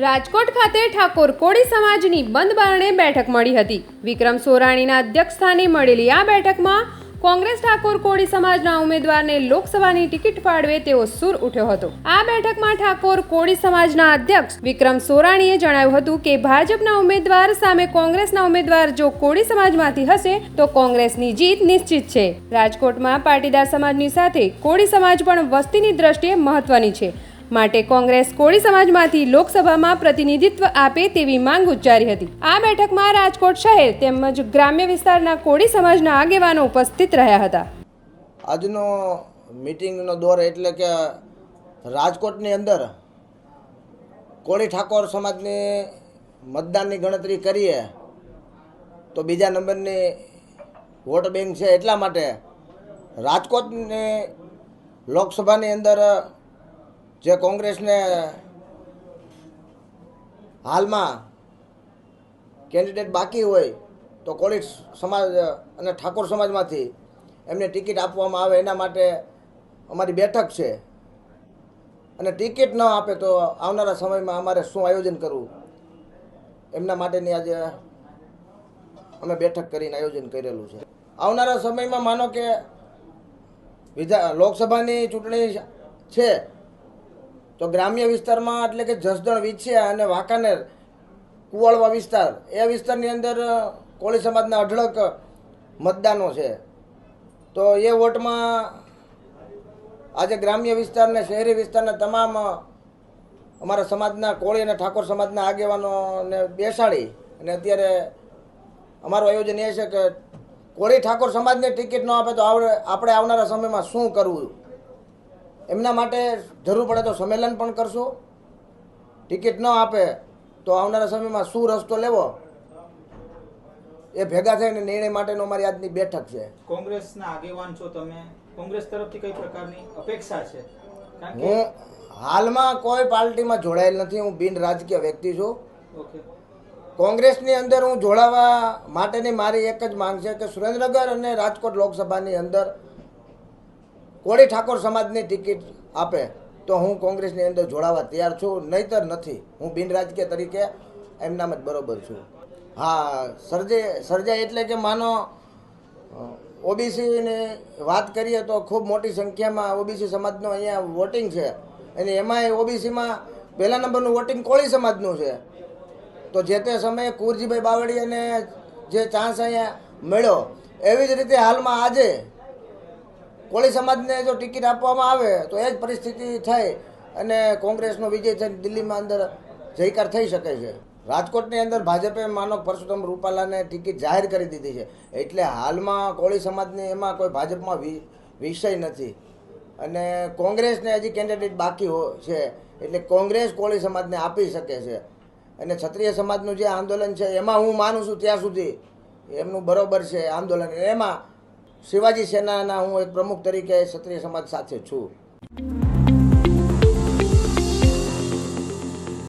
રાજકોટ ખાતે ઠાકોર કોળી સમાજની બંધ બારણે બેઠક મળી હતી. વિક્રમ સોરાણીના અધ્યક્ષસ્થાને મળેલી આ બેઠકમાં કોંગ્રેસ ઠાકોર કોળી સમાજના ઉમેદવારને લોકસભાની ટિકિટ ફાળવે તેવો સૂર ઉઠ્યો હતો. આ બેઠકમાં ઠાકોર કોળી સમાજના અધ્યક્ષ વિક્રમ સોરાણીએ જણાવ્યું હતું કે ભાજપના ઉમેદવાર સામે કોંગ્રેસના ઉમેદવાર જો કોળી સમાજમાંથી હશે તો કોંગ્રેસની જીત નિશ્ચિત છે. રાજકોટમાં પાટીદાર સમાજની સાથે કોળી સમાજ પણ વસ્તીની દ્રષ્ટિએ મહત્વની છે. માટે કોંગ્રેસ કોળી સમાજમાંથી લોકસભામાં પ્રતિનિધિત્વ આપે તેવી માંગ ઉચ્ચારી હતી. આ બેઠકમાં રાજકોટ શહેર તેમજ ગ્રામ્ય વિસ્તારના કોળી સમાજના આગેવાનો ઉપસ્થિત રહ્યા હતા. આજનો મિટિંગનો દોર એટલે કે રાજકોટની અંદર કોળી ઠાકોર સમાજની મતદાનની ગણતરી કરીએ તો બીજા નંબરની વોટ બેંક છે એટલા માટે રાજકોટની લોકસભાની અંદર જે કોંગ્રેસને હાલમાં કેન્ડિડેટ બાકી હોય તો કોળી સમાજ અને ઠાકોર સમાજમાંથી એમને ટિકિટ આપવામાં આવે એના માટે અમારી બેઠક છે. અને ટિકિટ ન આપે તો આવનારા સમયમાં અમારે શું આયોજન કરવું? એમના માટેની આજે અમે બેઠક કરીને આયોજન કરેલું છે. આવનારા સમયમાં માનો કે વિધા લોકસભાની ચૂંટણી છે. તો ગ્રામ્ય વિસ્તારમાં એટલે કે જસદણ, વિછિયા અને વાંકાનેર, કુવાળવા વિસ્તાર, એ વિસ્તારની અંદર કોળી સમાજના અઢળક મતદાનો છે. તો એ વોટમાં આજે ગ્રામ્ય વિસ્તારને શહેરી વિસ્તારના તમામ અમારા સમાજના કોળી અને ઠાકોર સમાજના આગેવાનોને બેસાડી અને અત્યારે અમારું આયોજન એ છે કે કોળી ઠાકોર સમાજને ટિકિટ ન આપે તો આપણે આવનારા સમયમાં શું કરવું? એમના માટે જરૂર પડે તો સંમેલન પણ કરશું. ટિકિટ ન આપે તો આવનારા સમયમાં શું રસ્તો લેવો? એ ભેગા થઈને નિર્ણય માટેનો અમારી આજની બેઠક છે. કોંગ્રેસના આગેવાન છો તમે. કોંગ્રેસ તરફથી કઈ પ્રકારની અપેક્ષા છે? હું હાલમાં કોઈ પાર્ટીમાં જોડાયેલ નથી. હું બિન રાજકીય વ્યક્તિ છું. કોંગ્રેસની અંદર હું જોડાવા માટેની મારી એક જ માંગ છે કે સુરેન્દ્રનગર અને રાજકોટ લોકસભાની અંદર કોળી ઠાકોર સમાજની ટિકિટ આપે તો હું કોંગ્રેસની અંદર જોડાવા તૈયાર છું. નહીતર નથી. હું બિન રાજકીય તરીકે એમનામ જ બરોબર છું. હા, સર્જે સર્જાય એટલે કે માનો ઓબીસીની વાત કરીએ તો ખૂબ મોટી સંખ્યામાં ઓબીસી સમાજનું અહીંયા વોટિંગ છે. અને એમાંય ઓબીસીમાં પહેલા નંબરનું વોટિંગ કોળી સમાજનું છે. તો જે તે સમયે કુરજીભાઈ બાવળીયાને જે ચાન્સ અહીંયા મળ્યો, એવી જ રીતે હાલમાં આજે કોળી સમાજને જો ટિકિટ આપવામાં આવે, તો એ જ પરિસ્થિતિ થઈ અને કોંગ્રેસનો વિજય થઈને દિલ્હીમાં અંદર જયકાર થઈ શકે છે. રાજકોટની અંદર ભાજપે માનો પરસોત્તમ રૂપાલાને ટિકિટ જાહેર કરી દીધી છે. એટલે હાલમાં કોળી સમાજની એમાં કોઈ ભાજપમાં વિષય નથી. અને કોંગ્રેસને હજી કેન્ડિડેટ બાકી છે. એટલે કોંગ્રેસ કોળી સમાજને આપી શકે છે. અને ક્ષત્રિય સમાજનું જે આંદોલન છે, એમાં હું માનું છું ત્યાં સુધી એમનું બરોબર છે આંદોલન. એમાં શિવાજી સેનાના હું એક પ્રમુખ તરીકે ક્ષત્રિય સમાજ સાથે છું.